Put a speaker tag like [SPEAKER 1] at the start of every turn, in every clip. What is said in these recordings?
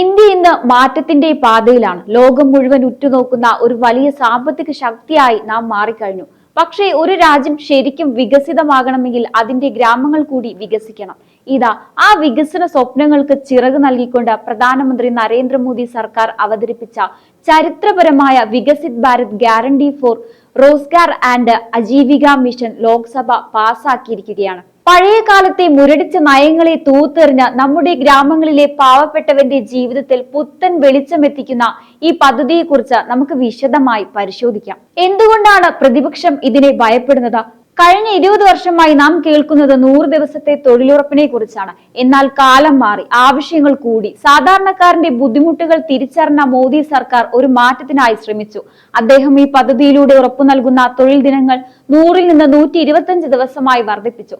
[SPEAKER 1] India ഇന്ന് മാറ്റത്തിന്റെ പാതയിലാണ്. ലോകം മുഴുവൻ ഉറ്റുനോക്കുന്ന ഒരു വലിയ സാമ്പത്തിക ശക്തിയായി നാം മാറിക്കഴിഞ്ഞു. പക്ഷേ ഒരു രാജ്യം ശരിക്കും വികസിതമാകണമെങ്കിൽ അതിന്റെ ഗ്രാമങ്ങൾ കൂടി വികസിക്കണം. ഇതാ ആ വികസന സ്വപ്നങ്ങൾക്ക് ചിറക് നൽകിക്കൊണ്ട് പ്രധാനമന്ത്രി നരേന്ദ്രമോദി സർക്കാർ അവതരിപ്പിച്ച ചരിത്രപരമായ Viksit Bharat guarantee for Rozgar and Ajeevika mission Lok Sabha പാസാക്കിയിരിക്കുകയാണ്. പഴയ കാലത്തെ മുരടിച്ച നയങ്ങളെ തൂത്തെറിഞ്ഞ നമ്മുടെ ഗ്രാമങ്ങളിലെ പാവപ്പെട്ടവന്റെ ജീവിതത്തിൽ പുത്തൻ വെളിച്ചമെത്തിക്കുന്ന ഈ പദ്ധതിയെക്കുറിച്ച് നമുക്ക് വിശദമായി പരിശോധിക്കാം. എന്തുകൊണ്ടാണ് പ്രതിപക്ഷം ഇതിനെ ഭയപ്പെടുന്നത്? കഴിഞ്ഞ ഇരുപത് വർഷമായി നാം കേൾക്കുന്നത് നൂറ് ദിവസത്തെ തൊഴിലുറപ്പിനെ കുറിച്ചാണ് എന്നാൽ കാലം മാറി ആവശ്യങ്ങൾ കൂടി. സാധാരണക്കാരന്റെ ബുദ്ധിമുട്ടുകൾ തിരിച്ചറിഞ്ഞ മോദി സർക്കാർ ഒരു മാറ്റത്തിനായി ശ്രമിച്ചു. അദ്ദേഹം ഈ പദ്ധതിയിലൂടെ ഉറപ്പു നൽകുന്ന തൊഴിൽ ദിനങ്ങൾ നൂറിൽ നിന്ന് നൂറ്റി ദിവസമായി വർദ്ധിപ്പിച്ചു.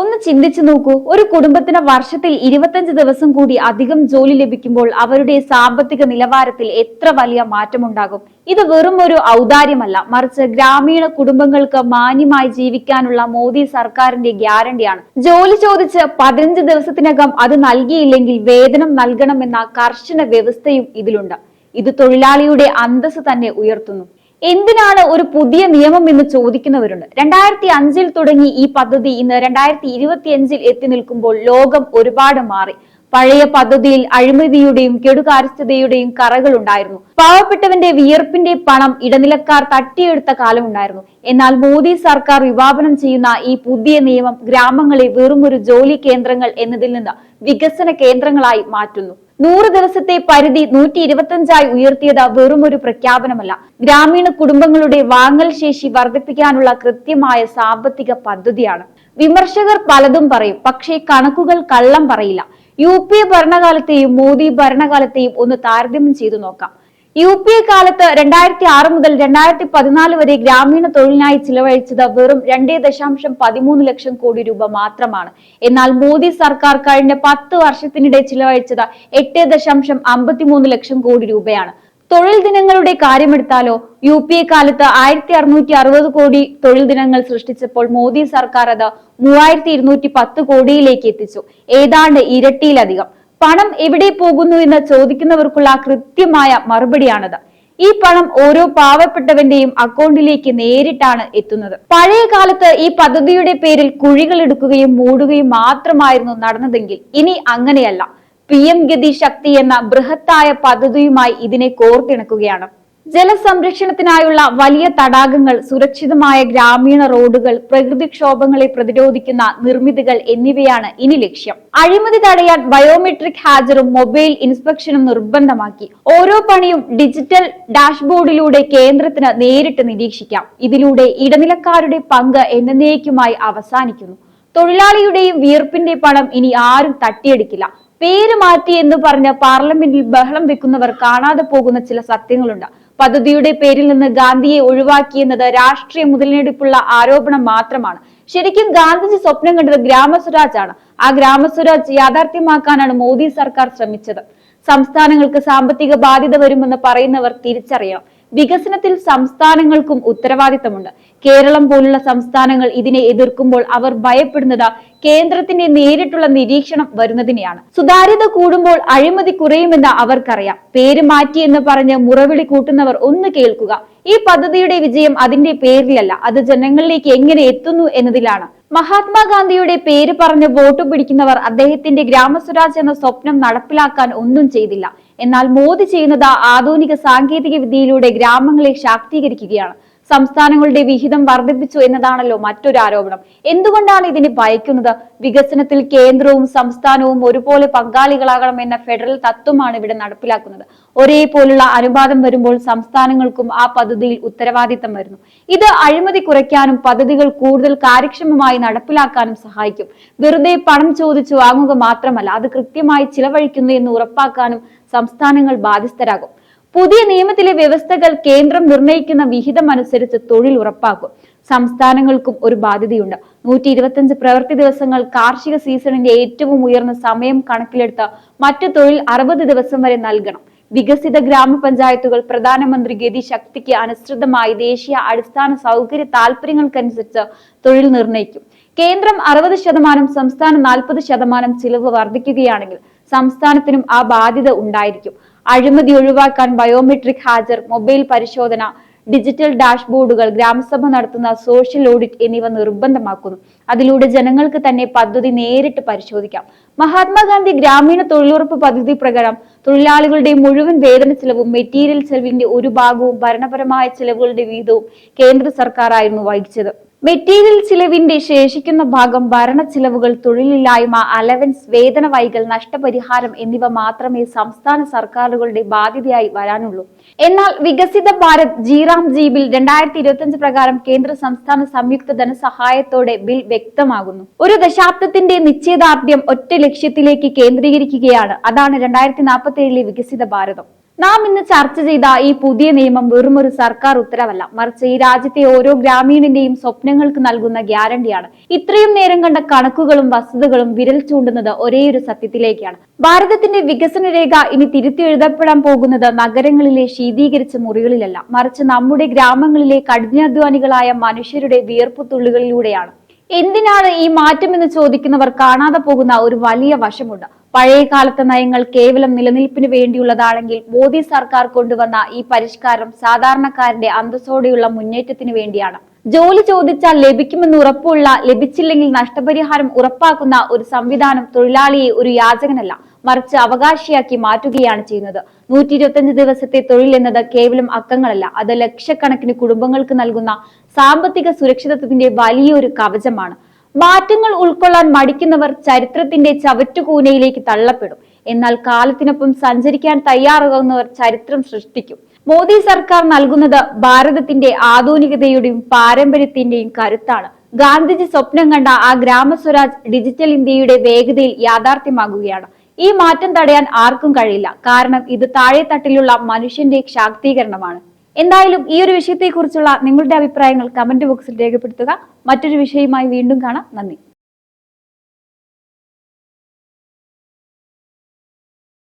[SPEAKER 1] ഒന്ന് ചിന്തിച്ചു നോക്കൂ. ഒരു കുടുംബത്തിന് വർഷത്തിൽ ഇരുപത്തഞ്ച് ദിവസം കൂടി അധികം ജോലി ലഭിക്കുമ്പോൾ അവരുടെ സാമ്പത്തിക നിലവാരത്തിൽ എത്ര വലിയ മാറ്റമുണ്ടാകും? ഇത് വെറും ഒരു ഔദാര്യമല്ല. മറിച്ച് ഗ്രാമീണ കുടുംബങ്ങൾക്ക് മാന്യമായി ജീവിക്കാനുള്ള മോദി സർക്കാരിന്റെ ഗ്യാരണ്ടിയാണ്. ജോലി ചോദിച്ച് പതിനഞ്ച് ദിവസത്തിനകം അത് നൽകിയില്ലെങ്കിൽ വേതനം നൽകണമെന്ന കർശന വ്യവസ്ഥയും ഇതിലുണ്ട്. ഇത് തൊഴിലാളിയുടെ അന്തസ് തന്നെ ഉയർത്തുന്നു. എന്തിനാണ് ഒരു പുതിയ നിയമം എന്ന് ചോദിക്കുന്നവരുണ്ട്. രണ്ടായിരത്തി അഞ്ചിൽ തുടങ്ങി ഈ പദ്ധതി ഇന്ന് രണ്ടായിരത്തി ഇരുപത്തി അഞ്ചിൽ എത്തി നിൽക്കുമ്പോൾ ലോകം ഒരുപാട് മാറി. പഴയ പദ്ധതിയിൽ അഴിമതിയുടെയും കെടുകാര്യസ്ഥതയുടെയും കറകൾ ഉണ്ടായിരുന്നു. പാവപ്പെട്ടവന്റെ വിയർപ്പിന്റെ പണം ഇടനിലക്കാർ തട്ടിയെടുത്ത കാലമുണ്ടായിരുന്നു എന്നാൽ മോദി സർക്കാർ വിഭാവനം ചെയ്യുന്ന ഈ പുതിയ നിയമം ഗ്രാമങ്ങളെ വെറുമൊരു ജോലി കേന്ദ്രങ്ങൾ എന്നതിൽ നിന്ന് വികസന കേന്ദ്രങ്ങളായി മാറ്റുന്നു. നൂറ് ദിവസത്തെ പരിധി നൂറ്റി ഇരുപത്തഞ്ചായി ഉയർത്തിയത് വെറും ഒരു പ്രഖ്യാപനമല്ല. ഗ്രാമീണ കുടുംബങ്ങളുടെ വാങ്ങൽ ശേഷി വർദ്ധിപ്പിക്കാനുള്ള കൃത്യമായ സാമ്പത്തിക പദ്ധതിയാണ്. വിമർശകർ പലതും പറയും പക്ഷേ കണക്കുകൾ കള്ളം പറയില്ല. യു പി എ ഭരണകാലത്തെയും മോദി ഭരണകാലത്തെയും ഒന്ന് താരതമ്യം ചെയ്തു നോക്കാം. യു പി എ കാലത്ത് രണ്ടായിരത്തി ആറ് മുതൽ രണ്ടായിരത്തി പതിനാല് വരെ ഗ്രാമീണ തൊഴിലിനായി ചിലവഴിച്ചത് വെറും രണ്ടേ ദശാംശം പതിമൂന്ന് ലക്ഷം കോടി രൂപ മാത്രമാണ്. എന്നാൽ മോദി സർക്കാർ കഴിഞ്ഞ പത്ത് വർഷത്തിനിടെ ചിലവഴിച്ചത് എട്ട് ദശാംശം അമ്പത്തിമൂന്ന് ലക്ഷം കോടി രൂപയാണ്. തൊഴിൽ ദിനങ്ങളുടെ കാര്യമെടുത്താലോ യു പി എ കാലത്ത് ആയിരത്തി അറുന്നൂറ്റി അറുപത് കോടി തൊഴിൽ ദിനങ്ങൾ സൃഷ്ടിച്ചപ്പോൾ മോദി സർക്കാർ അത് മൂവായിരത്തി ഇരുന്നൂറ്റി പത്ത് കോടിയിലേക്ക് എത്തിച്ചു. ഏതാണ്ട് ഇരട്ടിയിലധികം. പണം എവിടെ പോകുന്നു എന്ന് ചോദിക്കുന്നവർക്കുള്ള കൃത്യമായ മറുപടിയാണത്. ഈ പണം ഓരോ പാവപ്പെട്ടവന്റെയും അക്കൗണ്ടിലേക്ക് നേരിട്ടാണ് എത്തുന്നത്. പഴയ കാലത്ത് ഈ പദ്ധതിയുടെ പേരിൽ കുഴികൾ എടുക്കുകയും മൂടുകയും മാത്രമായിരുന്നു നടന്നതെങ്കിൽ ഇനി അങ്ങനെയല്ല. പി എം ഗതി ശക്തി എന്ന ബൃഹത്തായ പദ്ധതിയുമായി ഇതിനെ കോർത്തിണക്കുകയാണ്. ജലസംരക്ഷണത്തിനായുള്ള വലിയ തടാകങ്ങൾ സുരക്ഷിതമായ ഗ്രാമീണ റോഡുകൾ പ്രകൃതിക്ഷോഭങ്ങളെ പ്രതിരോധിക്കുന്ന നിർമ്മിതികൾ എന്നിവയാണ് ഇനി ലക്ഷ്യം. അഴിമതി തടയാൻ ബയോമെട്രിക് ഹാജറും മൊബൈൽ ഇൻസ്പെക്ഷനും നിർബന്ധമാക്കി. ഓരോ പണിയും ഡിജിറ്റൽ ഡാഷ്ബോർഡിലൂടെ കേന്ദ്രത്തിന് നേരിട്ട് നിരീക്ഷിക്കാം. ഇതിലൂടെ ഇടനിലക്കാരുടെ പങ്ക് എന്നേക്കുമായി അവസാനിക്കുന്നു. തൊഴിലാളിയുടെയും വിയർപ്പിന്റെ പണം ഇനി ആരും തട്ടിയെടുക്കില്ല. പേര് മാറ്റി എന്ന് പറഞ്ഞ് പാർലമെന്റിൽ ബഹളം വെക്കുന്നവർ കാണാതെ പോകുന്ന ചില സത്യങ്ങളുണ്ട്. പദ്ധതിയുടെ പേരിൽ നിന്ന് ഗാന്ധിയെ ഒഴിവാക്കിയെന്നത് രാഷ്ട്രീയ മുതലെടുപ്പുള്ള ആരോപണം മാത്രമാണ്. ശരിക്കും ഗാന്ധിജി സ്വപ്നം കണ്ടത് ഗ്രാമസ്വരാജ് ആണ് ആ ഗ്രാമസ്വരാജ് യാഥാർത്ഥ്യമാക്കാനാണ് മോദി സർക്കാർ ശ്രമിച്ചത്. സംസ്ഥാനങ്ങൾക്ക് സാമ്പത്തിക ബാധ്യത വരുമെന്ന് പറയുന്നവർ തിരിച്ചറിയണം. വികസനത്തിൽ സംസ്ഥാനങ്ങൾക്കും ഉത്തരവാദിത്തമുണ്ട്. കേരളം പോലുള്ള സംസ്ഥാനങ്ങൾ ഇതിനെ എതിർക്കുമ്പോൾ അവർ ഭയപ്പെടുന്നത് കേന്ദ്രത്തിന്റെ നേരിട്ടുള്ള നിരീക്ഷണം വരുന്നതിനെയാണ്. സുതാര്യത കൂടുമ്പോൾ അഴിമതി കുറയുമെന്ന് അവർക്കറിയാം. പേര് മാറ്റി എന്ന് പറഞ്ഞ് മുറവിളി കൂട്ടുന്നവർ ഒന്ന് കേൾക്കുക. ഈ പദ്ധതിയുടെ വിജയം അതിന്റെ പേരിലല്ല അത് ജനങ്ങളിലേക്ക് എങ്ങനെ എത്തുന്നു എന്നതിലാണ്. മഹാത്മാഗാന്ധിയുടെ പേര് പറഞ്ഞ് വോട്ട് പിടിക്കുന്നവർ അദ്ദേഹത്തിന്റെ ഗ്രാമസ്വരാജ് എന്ന സ്വപ്നം നടപ്പിലാക്കാൻ ഒന്നും ചെയ്തില്ല. എന്നാൽ മോദി ചെയ്യുന്നത് ആധുനിക സാങ്കേതിക വിദ്യയിലൂടെ ഗ്രാമങ്ങളെ ശാക്തീകരിക്കുകയാണ്. സംസ്ഥാനങ്ങളുടെ വിഹിതം വർദ്ധിപ്പിച്ചു എന്നതാണല്ലോ മറ്റൊരു ആരോപണം. എന്തുകൊണ്ടാണ് ഇതിനെ ഭയക്കുന്നത്? വികസനത്തിൽ കേന്ദ്രവും സംസ്ഥാനവും ഒരുപോലെ പങ്കാളികളാകണം എന്ന ഫെഡറൽ തത്വമാണ് ഇവിടെ നടപ്പിലാക്കുന്നത്. ഒരേപോലുള്ള അനുപാതം വരുമ്പോൾ സംസ്ഥാനങ്ങൾക്കും ആ പദ്ധതിയിൽ ഉത്തരവാദിത്തം വരുന്നു. ഇത് അഴിമതി കുറയ്ക്കാനും പദ്ധതികൾ കൂടുതൽ കാര്യക്ഷമമായി നടപ്പിലാക്കാനും സഹായിക്കും. വെറുതെ പണം ചോദിച്ചു വാങ്ങുക മാത്രമല്ല അത് കൃത്യമായി ചിലവഴിക്കുന്നു എന്ന് ഉറപ്പാക്കാനും സംസ്ഥാനങ്ങൾ ബാധ്യസ്ഥരാകും. പുതിയ നിയമത്തിലെ വ്യവസ്ഥകൾ കേന്ദ്രം നിർണയിക്കുന്ന വിഹിതം അനുസരിച്ച് തൊഴിൽ ഉറപ്പാക്കും. സംസ്ഥാനങ്ങൾക്കും ഒരു ബാധ്യതയുണ്ട്. നൂറ്റി ഇരുപത്തിയഞ്ച് പ്രവൃത്തി ദിവസങ്ങൾ കാർഷിക സീസണിന്റെ ഏറ്റവും ഉയർന്ന സമയം കണക്കിലെടുത്ത് മറ്റു തൊഴിൽ അറുപത് ദിവസം വരെ നൽകണം. വികസിത ഗ്രാമപഞ്ചായത്തുകൾ പ്രധാനമന്ത്രി ഗതി ശക്തിക്ക് അനുസൃതമായി ദേശീയ അടിസ്ഥാന സൗകര്യ താല്പര്യങ്ങൾക്കനുസരിച്ച് തൊഴിൽ നിർണയിക്കും. കേന്ദ്രം അറുപത് ശതമാനം സംസ്ഥാനം നാൽപ്പത് ശതമാനം ചിലവ് വർദ്ധിക്കുകയാണെങ്കിൽ സംസ്ഥാനത്തിനും ആ ബാധ്യത ഉണ്ടായിരിക്കും. അഴിമതി ഒഴിവാക്കാൻ ബയോമെട്രിക് ഹാജർ മൊബൈൽ പരിശോധന ഡിജിറ്റൽ ഡാഷ്ബോർഡുകൾ ഗ്രാമസഭ നടത്തുന്ന സോഷ്യൽ ഓഡിറ്റ് എന്നിവ നിർബന്ധമാക്കുന്നു. അതിലൂടെ ജനങ്ങൾക്ക് തന്നെ പദ്ധതി നേരിട്ട് പരിശോധിക്കാം. മഹാത്മാഗാന്ധി ഗ്രാമീണ തൊഴിലുറപ്പ് പദ്ധതി പ്രകാരം തൊഴിലാളികളുടെ മുഴുവൻ വേതന ചെലവും മെറ്റീരിയൽ ചെലവിന്റെ ഒരു ഭാഗവും ഭരണപരമായ ചെലവുകളുടെ വിഹിതവും കേന്ദ്ര സർക്കാരായിരുന്നു വഹിച്ചത്. മെറ്റീരിയൽ ചിലവിന്റെ ശേഷിക്കുന്ന ഭാഗം ഭരണ ചിലവുകൾ തൊഴിലില്ലായ്മ അലവൻസ് വേതന വൈകൽ നഷ്ടപരിഹാരം എന്നിവ മാത്രമേ സംസ്ഥാന സർക്കാരുകളുടെ ബാധ്യതയായി വരാനുള്ളൂ. എന്നാൽ വികസിത ഭാരത് ജീറാം ജി ബിൽ രണ്ടായിരത്തി ഇരുപത്തിയഞ്ച് പ്രകാരം കേന്ദ്ര സംസ്ഥാന സംയുക്ത ധനസഹായത്തോടെ ബിൽ വ്യക്തമാകുന്നു. ഒരു ദശാബ്ദത്തിന്റെ നിശ്ചയദാർഢ്യം ഒറ്റ ലക്ഷ്യത്തിലേക്ക് കേന്ദ്രീകരിക്കുകയാണ്. അതാണ് രണ്ടായിരത്തി നാൽപ്പത്തി ഏഴിലെ വികസിത ഭാരതം. നാം ഇന്ന് ചർച്ച ചെയ്ത ഈ പുതിയ നിയമം വെറും ഒരു സർക്കാർ ഉത്തരവല്ല. മറിച്ച് ഈ രാജ്യത്തെ ഓരോ ഗ്രാമീണന്റെയും സ്വപ്നങ്ങൾക്ക് നൽകുന്ന ഗ്യാരണ്ടിയാണ്. ഇത്രയും നേരം കണ്ട കണക്കുകളും വസ്തുതകളും വിരൽ ചൂണ്ടുന്നത് ഒരേയൊരു സത്യത്തിലേക്കാണ്. ഭാരതത്തിന്റെ വികസന രേഖ ഇനി തിരുത്തി എഴുതപ്പെടാൻ പോകുന്നത് നഗരങ്ങളിലെ ശീതീകരിച്ച മുറികളിലല്ല. മറിച്ച് നമ്മുടെ ഗ്രാമങ്ങളിലെ കഠിനാധ്വാനികളായ മനുഷ്യരുടെ വിയർപ്പുത്തുള്ളികളിലൂടെയാണ് എന്തിനാണ് ഈ മാറ്റം എന്ന് ചോദിക്കുന്നവർ കാണാതെ പോകുന്ന ഒരു വലിയ വശമുണ്ട്. പഴയ കാലത്തെ നയങ്ങൾ കേവലം നിലനിൽപ്പിന് വേണ്ടിയുള്ളതാണെങ്കിൽ മോദി സർക്കാർ കൊണ്ടുവന്ന ഈ പരിഷ്കാരം സാധാരണക്കാരന്റെ അന്തസ്സോടെയുള്ള മുന്നേറ്റത്തിന് വേണ്ടിയാണ്. ജോലി ചോദിച്ചാൽ ലഭിക്കുമെന്ന് ഉറപ്പുള്ള ലഭിച്ചില്ലെങ്കിൽ നഷ്ടപരിഹാരം ഉറപ്പാക്കുന്ന ഒരു സംവിധാനം തൊഴിലാളിയെ ഒരു യാചകനല്ല മറിച്ച് അവകാശിയാക്കി മാറ്റുകയാണ് ചെയ്യുന്നത്. നൂറ്റി ഇരുപത്തിയഞ്ച് ദിവസത്തെ തൊഴിൽ എന്നത് കേവലം അക്കങ്ങളല്ല അത് ലക്ഷക്കണക്കിന് കുടുംബങ്ങൾക്ക് നൽകുന്ന സാമ്പത്തിക സുരക്ഷിതത്വത്തിന്റെ വലിയൊരു കവചമാണ്. മാറ്റങ്ങൾ ഉൾക്കൊള്ളാൻ മടിക്കുന്നവർ ചരിത്രത്തിന്റെ ചവറ്റുകൂനയിലേക്ക് തള്ളപ്പെടും. എന്നാൽ കാലത്തിനൊപ്പം സഞ്ചരിക്കാൻ തയ്യാറാകുന്നവർ ചരിത്രം സൃഷ്ടിക്കും. മോദി സർക്കാർ നൽകുന്നത് ഭാരതത്തിന്റെ ആധുനികതയുടെയും പാരമ്പര്യത്തിന്റെയും കരുത്താണ്. ഗാന്ധിജി സ്വപ്നം കണ്ട ആ ഗ്രാമസ്വരാജ് ഡിജിറ്റൽ ഇന്ത്യയുടെ വേഗതയിൽ യാഥാർത്ഥ്യമാകുകയാണ്. ഈ മാറ്റം തടയാൻ ആർക്കും കഴിയില്ല. കാരണം ഇത് താഴെത്തട്ടിലുള്ള മനുഷ്യന്റെ ശാക്തീകരണമാണ്. എന്തായാലും ഈ ഒരു വിഷയത്തെക്കുറിച്ചുള്ള നിങ്ങളുടെ അഭിപ്രായങ്ങൾ കമന്റ് ബോക്സിൽ രേഖപ്പെടുത്തുക. മറ്റൊരു വിഷയവുമായി വീണ്ടും കാണാം. നന്ദി.